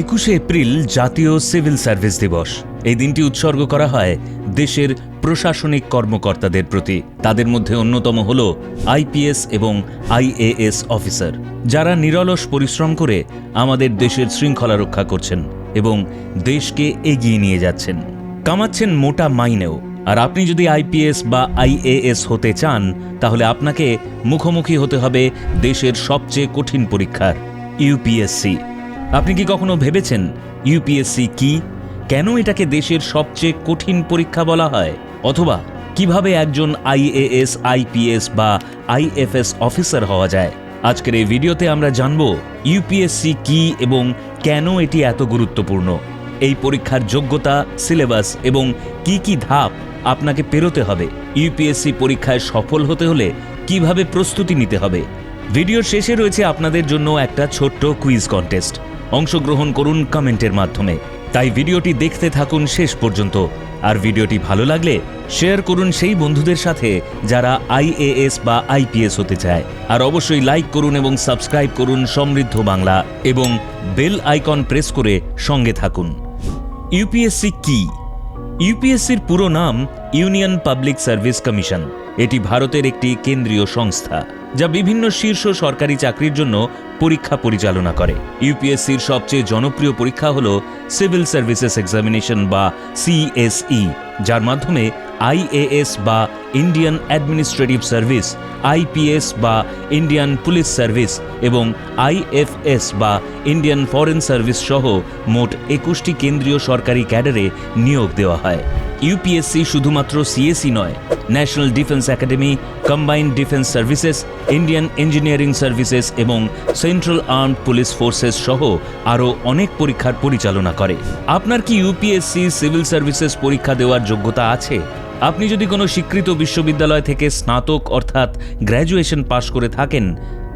একুশে এপ্রিল জাতীয় civil service দিবস। এই দিনটি উৎসর্গ করা হয় দেশের প্রশাসনিক কর্মকর্তাদের প্রতি। তাদের মধ্যে অন্যতম হল আইপিএস এবং আইএএস অফিসার। যারা নিরলস পরিশ্রম করে আমাদের দেশের শৃঙ্খলা রক্ষা করছেন এবং দেশকে এগিয়ে নিয়ে যাচ্ছেন। কামাচ্ছেন মোটা মাইনেও। আর আপনি যদি আইপিএস বা আইএএস হতে চান, তাহলে আপনাকে মুখোমুখি হতে হবে দেশের সবচেয়ে কঠিন পরীক্ষার, ইউপিএসসি। আপনি কি কখনো ভেবেছেন ইউপিএসসি কি? কেন এটাকে দেশের সবচেয়ে কঠিন পরীক্ষা বলা হয়? অথবা কীভাবে একজন আইএএস আইপিএস বা আইএফএস অফিসার হওয়া যায়? আজকের এই ভিডিওতে আমরা জানব ইউপিএসসি কি এবং কেন এটি এত গুরুত্বপূর্ণ? এই পরীক্ষার যোগ্যতা, সিলেবাস এবং কি কি ধাপ আপনাকে পেরোতে হবে? ইউপিএসসি পরীক্ষায় সফল হতে হলে কীভাবে প্রস্তুতি নিতে হবে? ভিডিওর শেষে রয়েছে আপনাদের জন্য একটা ছোট্ট কুইজ কন্টেস্ট অংশগ্রহণ করুন কমেন্টের মাধ্যমে। তাই ভিডিওটি দেখতে থাকুন শেষ পর্যন্ত। আর ভিডিওটি ভালো লাগলে শেয়ার করুন সেই বন্ধুদের সাথে যারা আইএএস বা আইপিএস হতে চায়। আর অবশ্যই লাইক করুন এবং সাবস্ক্রাইব করুন সমৃদ্ধ বাংলা এবং বেল আইকন প্রেস করে সঙ্গে থাকুন। ইউপিএসসি কি? ইউপিএসসির পুরো নাম ইউনিয়ন পাবলিক সার্ভিস কমিশন। এটি ভারতের একটি কেন্দ্রীয় সংস্থা। যা বিভিন্ন শীর্ষ সরকারি চাকরির জন্য পরীক্ষা পরিচালনা করে। ইউপিএসসির সবচেয়ে জনপ্রিয় পরীক্ষা হল সিভিল সার্ভিসেস এক্সামিনেশন বা সিএসই, যার মাধ্যমে আইএএস বা ইন্ডিয়ান অ্যাডমিনিস্ট্রেটিভ সার্ভিস, আইপিএস বা ইন্ডিয়ান পুলিশ সার্ভিস এবং আইএফএস বা ইন্ডিয়ান ফরেন সার্ভিস সহ মোট একুশটি কেন্দ্রীয় সরকারি ক্যাডারে নিয়োগ দেওয়া হয়। ইউপিএসসি শুধুমাত্র সিএসই নয় national defence academy combined defence services Indian engineering services এবং সেন্ট্রাল আর্মড পুলিশ ফোর্সেস সহ আরও অনেক পরীক্ষার পরিচালনা করে। আপনার কি ইউপিএসসি সিভিল সার্ভিসেস পরীক্ষা দেওয়ার যোগ্যতা আছে? আপনি যদি কোনো স্বীকৃত বিশ্ববিদ্যালয় থেকে স্নাতক অর্থাৎ গ্র্যাজুয়েশন পাশ করে থাকেন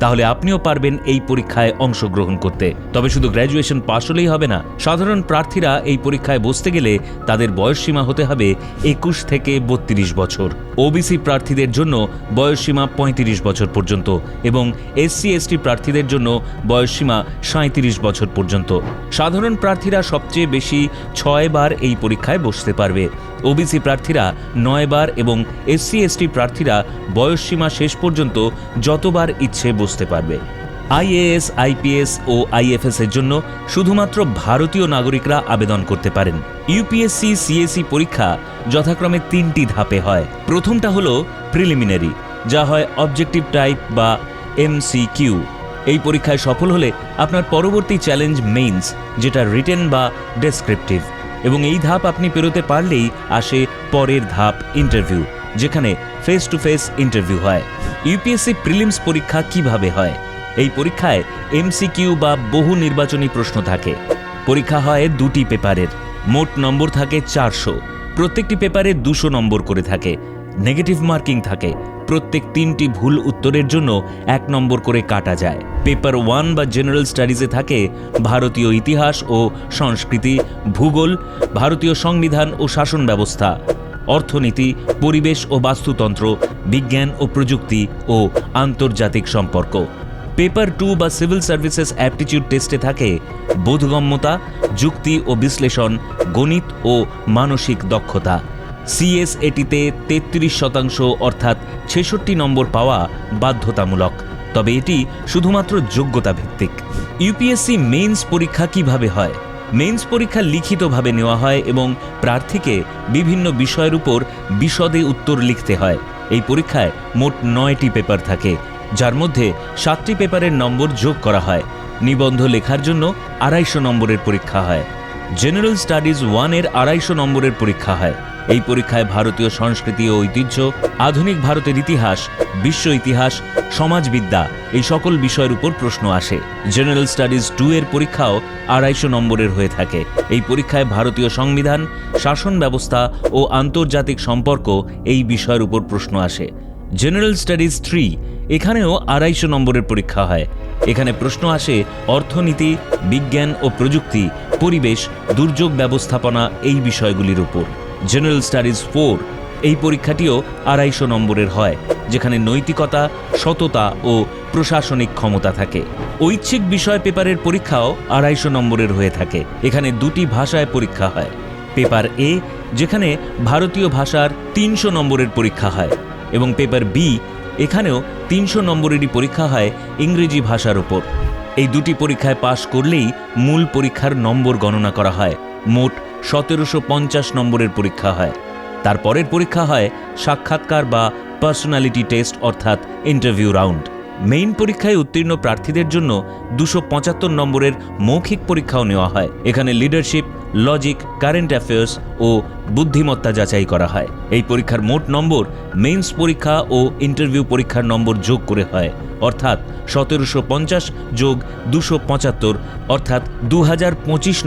তাহলে আপনিও পারবেন এই পরীক্ষায় অংশগ্রহণ করতে। তবে শুধু গ্র্যাজুয়েশন পাশ হলেই হবে না, সাধারণ প্রার্থীরা এই পরীক্ষায় বসতে গেলে তাদের বয়সসীমা হতে হবে একুশ থেকে বত্রিশ বছর। ওবিসি প্রার্থীদের জন্য বয়সসীমা পঁয়ত্রিশ বছর পর্যন্ত এবং এসসি এসটি প্রার্থীদের জন্য বয়সসীমা সাঁত্রিশ বছর পর্যন্ত। সাধারণ প্রার্থীরা সবচেয়ে বেশি ছয় বার এই পরীক্ষায় বসতে পারবে। ওবিসি প্রার্থীরা নয় বার এবং এসসি এসটি প্রার্থীরা বয়সসীমা শেষ পর্যন্ত যতবার ইচ্ছে বসতে পারবে। আইএএস আইপিএস ও আইএফএস এর জন্য শুধুমাত্র ভারতীয় নাগরিকরা আবেদন করতে পারেন। ইউপিএসসি সিএসি পরীক্ষা যথাক্রমে তিনটি ধাপে হয়। প্রথমটা হলো প্রিলিমিনারি, যা হয় অবজেক্টিভ টাইপ বা এমসিকিউ এই পরীক্ষায় সফল হলে আপনার পরবর্তী চ্যালেঞ্জ মেইনস, যেটা রিটেন বা ডেসক্রিপটিভ। এবং এই ধাপ আপনি পেরোতে পারলেই আসে পরের ধাপ, ইন্টারভিউ। যেখানে ফেস টু ফেস ইন্টারভিউ হয় ইউপিএসসি প্রিলিমস পরীক্ষা কীভাবে হয়? এই পরীক্ষায় এমসিকিউ বা বহু নির্বাচনী প্রশ্ন থাকে। পরীক্ষা হয় দুটি পেপারের। মোট নম্বর থাকে চারশো। প্রত্যেকটি পেপারে দুশো নম্বর করে থাকে। নেগেটিভ মার্কিং থাকে। প্রত্যেক তিনটি ভুল উত্তরের জন্য এক নম্বর করে কাটা যায়। পেপার ওয়ান বা জেনারেল স্টাডিজে থাকে ভারতীয় ইতিহাস ও সংস্কৃতি, ভূগোল, ভারতীয় সংবিধান ও শাসন ব্যবস্থা। অর্থনীতি, পরিবেশ ও বাস্তুতন্ত্র, বিজ্ঞান ও প্রযুক্তি ও আন্তর্জাতিক সম্পর্ক। পেপার টু বা সিভিল সার্ভিসেস অ্যাপটিটিউড টেস্টে থাকে বোধগম্যতা, যুক্তি ও বিশ্লেষণ, গণিত ও মানসিক দক্ষতা। সিএস এটিতে তেত্রিশ শতাংশ অর্থাৎ ছেষট্টি নম্বর পাওয়া বাধ্যতামূলক। তবে এটি শুধুমাত্র যোগ্যতা ভিত্তিক ইউপিএসসি মেইনস পরীক্ষা কীভাবে হয়? মেইনস পরীক্ষা লিখিতভাবে নেওয়া হয় এবং প্রার্থীকে বিভিন্ন বিষয়ের উপর বিশদে উত্তর লিখতে হয়। এই পরীক্ষায় মোট নয়টি পেপার থাকে, যার মধ্যে সাতটি পেপারের নম্বর যোগ করা হয়। নিবন্ধ লেখার জন্য আড়াইশো নম্বরের পরীক্ষা হয়। জেনারেল স্টাডিজ ওয়ানের আড়াইশো নম্বরের পরীক্ষা হয়। এই পরীক্ষায় ভারতীয় সংস্কৃতি ও ঐতিহ্য, আধুনিক ভারতের ইতিহাস, বিশ্ব ইতিহাস, সমাজবিদ্যা, এই সকল বিষয়ের উপর প্রশ্ন আসে। জেনারেল স্টাডিজ টু এর পরীক্ষাও আড়াইশো নম্বরের হয়ে থাকে। এই পরীক্ষায় ভারতীয় সংবিধান, শাসন ব্যবস্থা ও আন্তর্জাতিক সম্পর্ক এই বিষয়ের উপর প্রশ্ন আসে। জেনারেল স্টাডিজ থ্রি এখানেও আড়াইশো নম্বরের পরীক্ষা হয়। এখানে প্রশ্ন আসে, অর্থনীতি, বিজ্ঞান ও প্রযুক্তি, পরিবেশ, দুর্যোগ ব্যবস্থাপনা এই বিষয়গুলির উপর। জেনারেল স্টাডিজ ফোর এই পরীক্ষাটিও আড়াইশো নম্বরের হয়, যেখানে নৈতিকতা, সততা ও প্রশাসনিক ক্ষমতা থাকে। ঐচ্ছিক বিষয় পেপারের পরীক্ষাও আড়াইশো নম্বরের হয়ে থাকে, এখানে দুটি ভাষায় পরীক্ষা হয়। পেপার এ যেখানে ভারতীয় ভাষার তিনশো নম্বরের পরীক্ষা হয়, এবং পেপার বি এখানেও তিনশো নম্বরেরই পরীক্ষা হয় ইংরেজি ভাষার ওপর। এই দুটি পরীক্ষায় পাশ করলেই মূল পরীক্ষার নম্বর গণনা করা হয়, মোট সতেরোশো পঞ্চাশ নম্বরের পরীক্ষা হয়। তারপরের পরীক্ষা হয় সাক্ষাৎকার বা পার্সোনালিটি টেস্ট, অর্থাৎ ইন্টারভিউ রাউন্ড। মেইন পরীক্ষায় উত্তীর্ণ প্রার্থীদের জন্য দুশো পঁচাত্তর নম্বরের মৌখিক পরীক্ষাও নেওয়া হয়। এখানে লিডারশিপ, লজিক, কারেন্ট অ্যাফেয়ার্স ও বুদ্ধিমত্তা যাচাই করা হয়। এই পরীক্ষার মোট নম্বর মেইনস পরীক্ষা ও ইন্টারভিউ পরীক্ষার নম্বর যোগ করে হয়, অর্থাৎ সতেরোশো পঞ্চাশ যোগ দুশো পঁচাত্তর, অর্থাৎ দু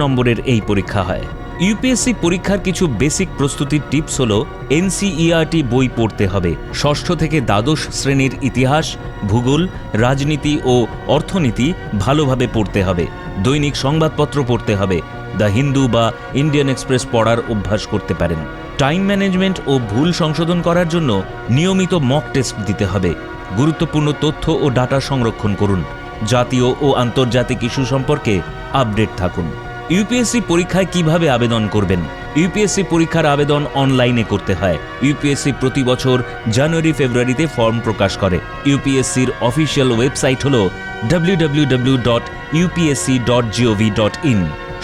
নম্বরের এই পরীক্ষা হয়। ইউপিএসসি পরীক্ষার কিছু বেসিক প্রস্তুতির টিপস হল এনসিইআরটি বই পড়তে হবে। ষষ্ঠ থেকে দ্বাদশ শ্রেণির ইতিহাস, ভূগোল, রাজনীতি ও অর্থনীতি ভালোভাবে পড়তে হবে। দৈনিক সংবাদপত্র পড়তে হবে। দ্য হিন্দু বা ইন্ডিয়ান এক্সপ্রেস পড়ার অভ্যাস করতে পারেন। টাইম ম্যানেজমেন্ট ও ভুল সংশোধন করার জন্য নিয়মিত মক টেস্ট দিতে হবে। গুরুত্বপূর্ণ তথ্য ও ডাটা সংরক্ষণ করুন। জাতীয় ও আন্তর্জাতিক ইস্যু সম্পর্কে আপডেট থাকুন। ইউপিএসসি পরীক্ষায় কীভাবে আবেদন করবেন? ইউপিএসসি পরীক্ষার আবেদন অনলাইনে করতে হয়। ইউপিএসসি প্রতি বছর জানুয়ারি, ফেব্রুয়ারিতে ফর্ম প্রকাশ করে। ইউপিএসসির অফিসিয়াল ওয়েবসাইট হল www.upsc.gov.in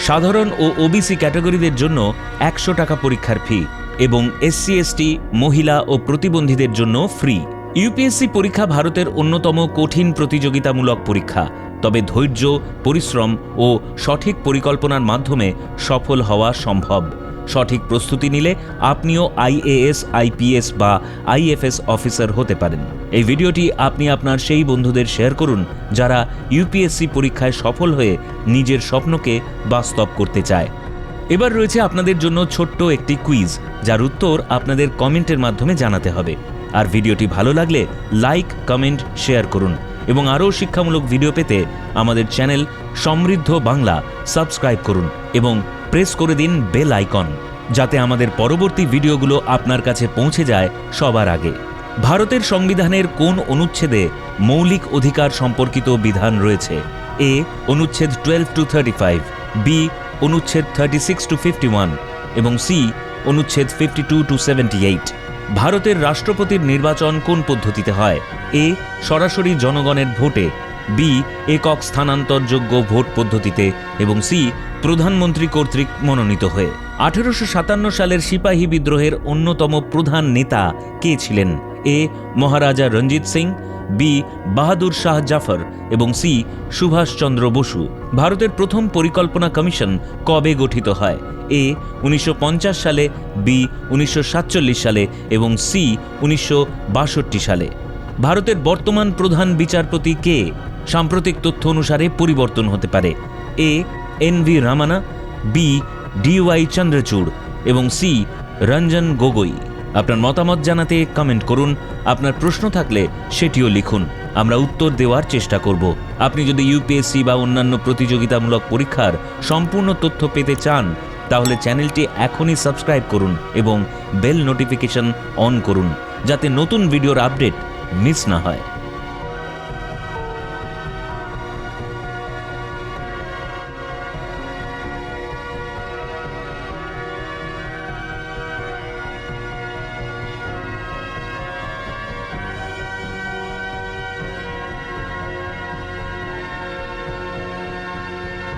সাধারণ ও ওবিসি ক্যাটাগরিদের জন্য একশো টাকা পরীক্ষার ফি এবং এসসি, এসটি, মহিলা ও প্রতিবন্ধীদের জন্য ফ্রি। ইউপিএসসি পরীক্ষা ভারতের অন্যতম কঠিন প্রতিযোগিতামূলক পরীক্ষা। তবে ধৈর্য, পরিশ্রম ও সঠিক পরিকল্পনার মাধ্যমে সফল হওয়া সম্ভব। সঠিক প্রস্তুতি নিলে আপনিও আইএএস আইপিএস বা আইএফএস অফিসার হতে পারেন। এই ভিডিওটি আপনি আপনার সেই বন্ধুদের শেয়ার করুন যারা ইউপিএসসি পরীক্ষায় সফল হয়ে নিজের স্বপ্নকে বাস্তব করতে চায়। এবার রয়েছে আপনাদের জন্য ছোট্ট একটি কুইজ, যার উত্তর আপনাদের কমেন্টের মাধ্যমে জানাতে হবে। আর ভিডিওটি ভালো লাগলে লাইক, কমেন্ট, শেয়ার করুন। এবং আরও শিক্ষামূলক ভিডিও পেতে আমাদের চ্যানেল সমৃদ্ধ বাংলা সাবস্ক্রাইব করুন এবং প্রেস করে দিন বেল আইকন যাতে আমাদের পরবর্তী ভিডিওগুলো আপনার কাছে পৌঁছে যায় সবার আগে। ভারতের সংবিধানের কোন অনুচ্ছেদে মৌলিক অধিকার সম্পর্কিত বিধান রয়েছে? এ অনুচ্ছেদ twelve to thirty five B অনুচ্ছেদ thirty six to fifty one এবং সি অনুচ্ছেদ fifty two to seventy eight ভারতের রাষ্ট্রপতির নির্বাচন কোন পদ্ধতিতে হয়? এ, সরাসরি জনগণের ভোটে, বি, একক স্থানান্তরযোগ্য ভোট পদ্ধতিতে, এবং সি, প্রধানমন্ত্রী কর্তৃক মনোনীত হয়ে। আঠেরোশো সাতান্ন সালের সিপাহী বিদ্রোহের অন্যতম প্রধান নেতা কে ছিলেন? এ, মহারাজা রঞ্জিত সিং বি, বাহাদুর শাহ জাফর এবং সি সুভাষচন্দ্র বসু। ভারতের প্রথম পরিকল্পনা কমিশন কবে গঠিত হয়? এ, উনিশশো পঞ্চাশ সালে, বি, উনিশশো সাতচল্লিশ সালে এবং সি, উনিশশো বাষট্টি সালে। ভারতের বর্তমান প্রধান বিচারপতি কে? সাম্প্রতিক তথ্য অনুসারে পরিবর্তন হতে পারে। A, N V Ramana, B DY Chandrachud এবং সি, রঞ্জন গগৈ। আপনার মতামত জানাতে কমেন্ট করুন। আপনার প্রশ্ন থাকলে সেটিও লিখুন। আমরা উত্তর দেওয়ার চেষ্টা করব। আপনি যদি ইউপিএসসি বা অন্যান্য প্রতিযোগিতামূলক পরীক্ষার সম্পূর্ণ তথ্য পেতে চান, তাহলে চ্যানেলটি এখনই সাবস্ক্রাইব করুন এবং বেল নোটিফিকেশন অন করুন, যাতে নতুন ভিডিওর আপডেট মিস না হয়।